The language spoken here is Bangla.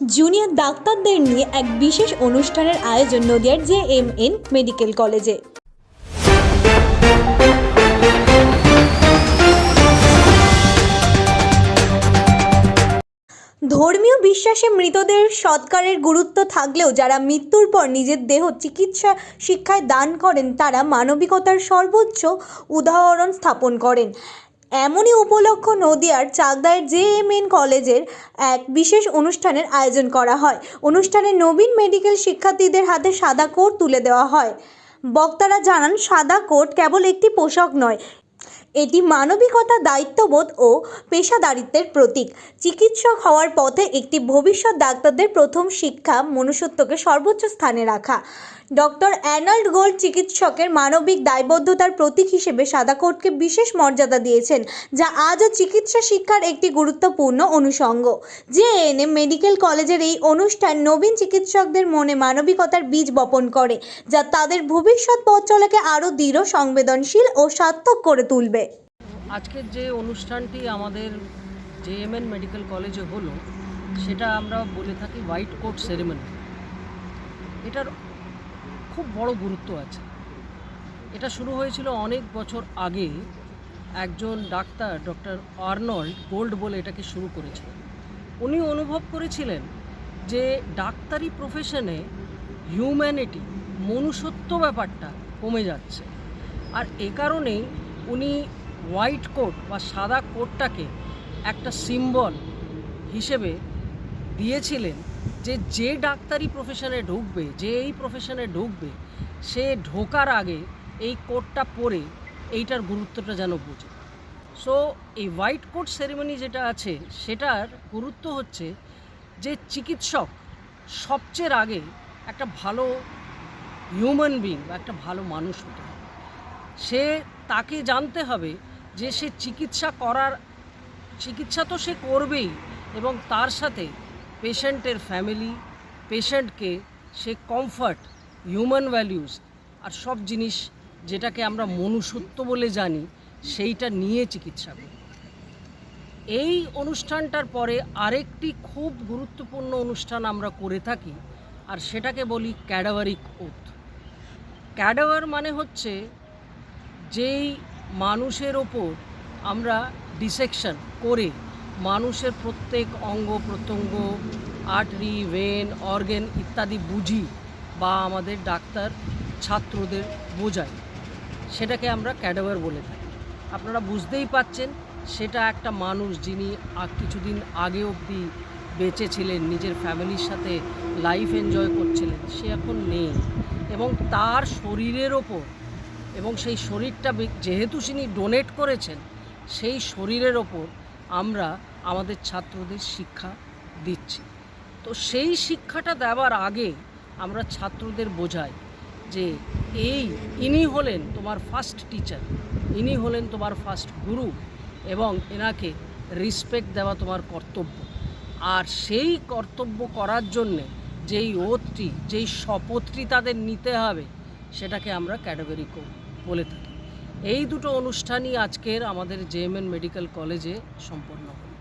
জুনিয়র ডাক্তারদের নিয়ে এক বিশেষ অনুষ্ঠানের আয়োজন নদিয়ার জে এম এন মেডিকেল কলেজে। ধর্মীয় বিশ্বাসে মৃতদের সৎকারের গুরুত্ব থাকলেও যারা মৃত্যুর পর নিজের দেহ চিকিৎসা শিক্ষায় দান করেন, তারা মানবিকতার সর্বোচ্চ উদাহরণ স্থাপন করেন। এমনই উপলক্ষ নদিয়ার চাকদায়ের জে এম এন কলেজের এক বিশেষ অনুষ্ঠানের আয়োজন করা হয়। অনুষ্ঠানে নবীন মেডিকেল শিক্ষার্থীদের হাতে সাদা কোট তুলে দেওয়া হয়। বক্তারা জানান, সাদা কোট কেবল একটি পোশাক নয় এটি মানবিকতা, দায়িত্ববোধ ও পেশাদারিত্বের প্রতীক। চিকিৎসক হওয়ার পথে একটি ভবিষ্যৎ ডাক্তারদের প্রথম শিক্ষা মনুষ্যত্বকে সর্বোচ্চ স্থানে রাখা। ডক্টর অ্যানাল্ড গোল্ড চিকিৎসকের মানবিক দায়বদ্ধতার প্রতীক হিসেবে সাদা কোটকে বিশেষ মর্যাদা দিয়েছেন, যা আজও চিকিৎসা শিক্ষার একটি গুরুত্বপূর্ণ অনুষঙ্গ। জেএনএম মেডিকেল কলেজের এই অনুষ্ঠান নবীন চিকিৎসকদের মনে মানবিকতার বীজ বপন করে, যা তাদের ভবিষ্যৎ পথ চলাকে আরও দৃঢ়, সংবেদনশীল ও সার্থক করে তুলবে। আজকের যে অনুষ্ঠানটি আমাদের জেএমএন মেডিকেল কলেজে হলো, সেটা আমরা বলে থাকি হোয়াইট কোট সেরেমনি। এটার খুব বড় গুরুত্ব আছে। এটা শুরু হয়েছিল অনেক বছর আগে একজন ডাক্তার ডক্টর আর্নল্ড গোল্ড বলে এটাকে শুরু করেছিলেন। উনি অনুভব করেছিলেন যে ডাক্তারি প্রফেশনে হিউম্যানিটি মনুষ্যত্ব ব্যাপারটা কমে যাচ্ছে। আর এ কারণেই উনি হোয়াইট কোট বা সাদা কোটটাকে একটা সিম্বল হিসেবে দিয়েছিলেন যে যে ডাক্তারি প্রফেশনে ঢুকবে, যে এই প্রফেশনে ঢুকবে, সে ঢোকার আগে এই কোটটা পরে এইটার গুরুত্বটা যেন বোঝে। সো এই হোয়াইট কোট সেরেমনি যেটা আছে, সেটার গুরুত্ব হচ্ছে যে চিকিৎসক সবচেয়ে আগে একটা ভালো হিউম্যান বিং বা একটা ভালো মানুষ হতে হবে। সে তাকে জানতে হবে যে সে চিকিৎসা করার, চিকিৎসা তো সে করবেই এবং তার সাথে পেশেন্টের ফ্যামিলি, পেশেন্টকে সে কমফর্ট, হিউম্যান ভ্যালিউস আর সব জিনিস যেটাকে আমরা মনুষ্যত্ব বলে জানি, সেইটা নিয়ে চিকিৎসা করি। এই অনুষ্ঠানটার পরে আরেকটি খুব গুরুত্বপূর্ণ অনুষ্ঠান আমরা করে থাকি আর সেটাকে বলি ক্যাডাভারিক ওথ। ক্যাডাভার মানে হচ্ছে যেই মানুষের ওপর আমরা ডিসেকশন করে মানুষের প্রত্যেক অঙ্গ প্রত্যঙ্গ আর্টারি ভেন অর্গেন ইত্যাদি বুঝি বা আমাদের ডাক্তার, ছাত্রদের বোঝাই সেটাকে আমরা ক্যাডাভার বলে থাকি। আপনারা বুঝতেই পাচ্ছেন, সেটা একটা মানুষ যিনি কিছুদিন আগে অবধি বেঁচে ছিলেন, নিজের ফ্যামিলির সাথে লাইফ এনজয় করছিলেন, সে এখন নেই। এবং তার শরীরের ওপর এবং সেই শরীরটা যেহেতু তিনি ডোনেট করেছেন, সেই শরীরের ওপর আমরা আমাদের ছাত্রদের শিক্ষা দিচ্ছি। তো সেই শিক্ষাটা দেওয়ার আগে আমরা ছাত্রদের বোঝাই যে এই ইনি হলেন তোমার ফার্স্ট টিচার ইনি হলেন তোমার ফার্স্ট গুরু এবং এনাকে রিসপেক্ট দেওয়া তোমার কর্তব্য। আর সেই কর্তব্য করার জন্যে যেই ওথটি যেই শপথটি তাদের নিতে হবে, সেটাকে আমরা ক্যাটাগরি বলে থাকি। এই দুটো অনুষ্ঠানই আজকের আমাদের জেএমএন মেডিকেল কলেজে সম্পন্ন হলো।